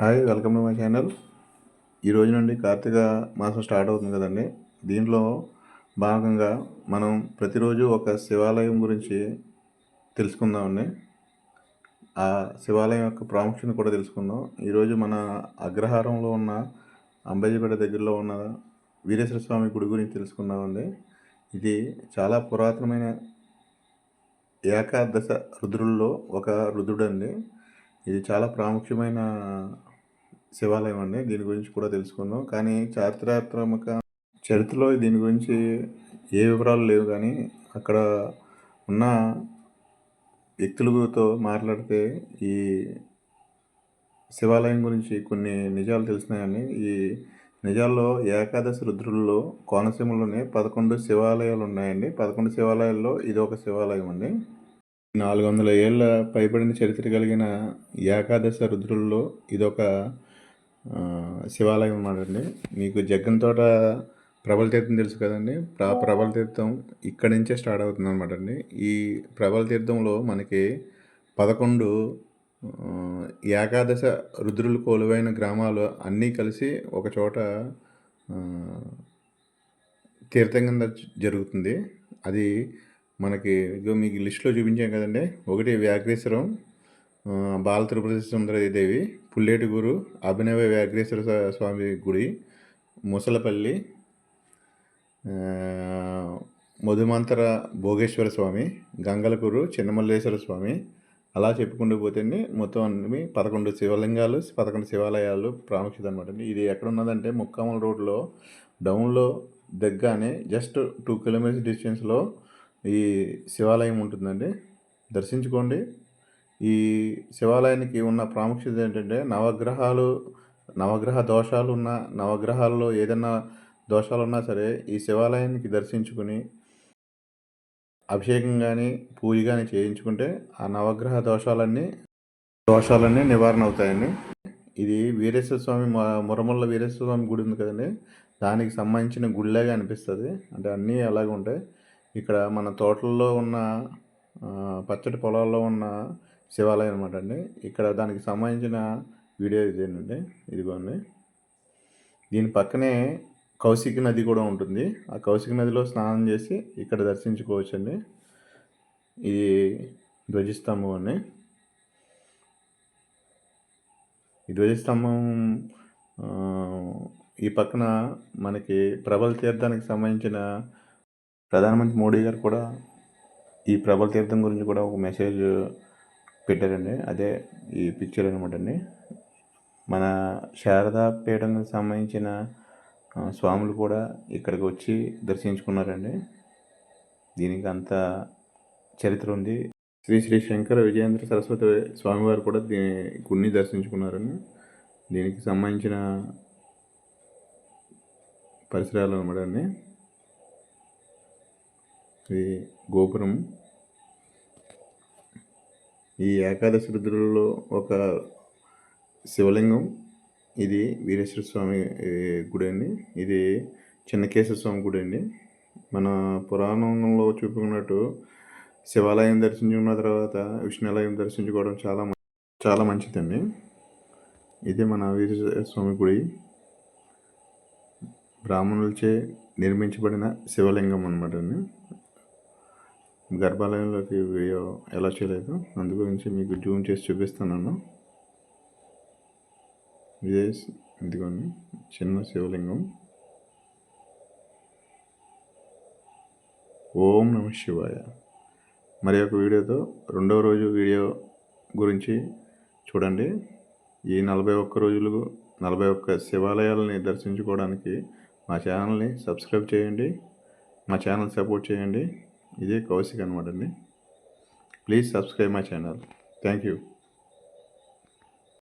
Hi welcome to my channel ఈ రోజు నుండి కార్తీక మాసం స్టార్ట్ అవుతుంది కదండి. దీంట్లో భాగంగా మనం ప్రతిరోజు ఒక శివాలయం గురించి తెలుసుకుందామండి. ఆ శివాలయం యొక్క ప్రాముఖ్యత కూడా తెలుసుకుందాం. ఈరోజు మన అగ్రహారంలో ఉన్న అంబేజీపేట దగ్గరలో ఉన్న వీరేశ్వర స్వామి గుడి గురించి తెలుసుకుందామండి. ఇది చాలా పురాతనమైన ఏకాదశ రుద్రుల్లో ఒక రుద్రుడండి. ఇది చాలా ప్రాముఖ్యమైన శివాలయం అండి. దీని గురించి కూడా తెలుసుకుందాం. కానీ చారిత్రాత్మక చరిత్రలో దీని గురించి ఏ వివరాలు లేవు. కానీ అక్కడ ఉన్న వ్యక్తులతో మాట్లాడితే ఈ శివాలయం గురించి కొన్ని నిజాలు తెలిసినాయని ఈ నిజాల్లో ఏకాదశి రుద్రుల్లో కోనసీమలోనే పదకొండు శివాలయాలు ఉన్నాయండి. పదకొండు శివాలయాల్లో ఇది ఒక శివాలయం అండి. నాలుగు వందల ఏళ్ళ పైబడిన చరిత్ర కలిగిన ఏకాదశ రుద్రుల్లో ఇదొక శివాలయం అన్నమాట అండి. మీకు జగ్గన్ తోట ప్రబల తీర్థం తెలుసు కదండి. ఆ ప్రబల తీర్థం ఇక్కడి నుంచే స్టార్ట్ అవుతుంది అనమాట అండి. ఈ ప్రబల తీర్థంలో మనకి పదకొండు ఏకాదశ రుద్రులు కొలువైన గ్రామాలు అన్నీ కలిసి ఒక చోట తీర్థం కింద జరుగుతుంది. అది మనకి ఇదిగో మీకు లిస్ట్లో చూపించాం కదండి. ఒకటి వ్యాఘ్రేశ్వరం బాల తిరుపతి సుందరదేవి పుల్లేటిగూరు అభినవ వ్యాఘ్రేశ్వర స్వామి గుడి ముసలపల్లి మధుమంతర భోగేశ్వర స్వామి గంగలకూరు చిన్నమల్లేశ్వర స్వామి అలా చెప్పుకుంటూ పోతే మొత్తం అన్ని పదకొండు శివలింగాలు పదకొండు శివాలయాలు ప్రాముఖ్యత అనమాట అండి. ఇది ఎక్కడ ఉన్నదంటే ముక్కామల రోడ్లో డౌన్లో దగ్గరనే జస్ట్ టూ కిలోమీటర్స్ డిస్టెన్స్లో ఈ శివాలయం ఉంటుందండి. దర్శించుకోండి. ఈ శివాలయానికి ఉన్న ప్రాముఖ్యత ఏంటంటే నవగ్రహాలు నవగ్రహ దోషాలు ఉన్న నవగ్రహాల్లో ఏదైనా దోషాలు ఉన్నా సరే ఈ శివాలయానికి దర్శించుకుని అభిషేకం కానీ పూజ కానీ చేయించుకుంటే ఆ నవగ్రహ దోషాలన్నీ దోషాలన్నీ నివారణ అవుతాయండి. ఇది వీరేశ్వర స్వామి మ- మురమల్ల వీరేశ్వర స్వామి గుడి ఉంది కదండి. దానికి సంబంధించిన గుడిలాగా అనిపిస్తుంది అంటే అన్నీ అలాగే ఉంటాయి. ఇక్కడ మన తోటల్లో ఉన్న పచ్చటి పొలాల్లో ఉన్న శివాలయం అనమాట అండి ఇక్కడ దానికి సంబంధించిన వీడియో ఇదేనండి. ఇదిగోండి. దీని పక్కనే కౌశిక నది కూడా ఉంటుంది. ఆ కౌశిక నదిలో స్నానం చేసి ఇక్కడ దర్శించుకోవచ్చండి. ఇది ధ్వజస్తంభం అండి. ఈ ధ్వజస్తంభం ఈ పక్కన మనకి ప్రబల తీర్థానికి సంబంధించిన ప్రధానమంత్రి మోడీ గారు కూడా ఈ ప్రబల తీర్థం గురించి కూడా ఒక మెసేజ్ పెట్టారండి. అదే ఈ పిక్చర్ అనమాట అండి. మన శారదా పీఠంకి సంబంధించిన స్వాములు కూడా ఇక్కడికి వచ్చి దర్శించుకున్నారండి. దీనికి అంత చరిత్ర ఉంది. శ్రీ శ్రీ శంకర విజయేంద్ర సరస్వతి స్వామివారు కూడా దీని గుడిని దర్శించుకున్నారండి. దీనికి సంబంధించిన పరిసరాలు అనమాట అండి. గోపురం. ఈ ఏకాదశి రుద్రులలో ఒక శివలింగం. ఇది వీరేశ్వర స్వామి గుడి అండి. ఇది చిన్నకేశ్వర స్వామి గుడి అండి. మన పురాణంలో చూపుకున్నట్టు శివాలయం దర్శించుకున్న తర్వాత విష్ణులయం దర్శించుకోవడం చాలా చాలా మంచిదండి. ఇది మన వీరేశ్వర స్వామి గుడి. బ్రాహ్మణులచే నిర్మించబడిన శివలింగం అనమాట అండి. గర్భాలయంలోకి వీడియో ఎలా చేయలేదు. అందు గురించి మీకు జూమ్ చేసి చూపిస్తున్నాను. ఇదే ఇదిగోండి చిన్న శివలింగం. ఓం నమ శివాయ. మరి ఒక వీడియోతో రెండవ రోజు వీడియో గురించి చూడండి. ఈ నలభై ఒక్క రోజులు నలభై ఒక్క శివాలయాలని దర్శించుకోవడానికి మా ఛానల్ని సబ్స్క్రైబ్ చేయండి. మా ఛానల్ సపోర్ట్ చేయండి. ఇదే కౌశిక్ అనమాట అండి. Please subscribe my channel thank you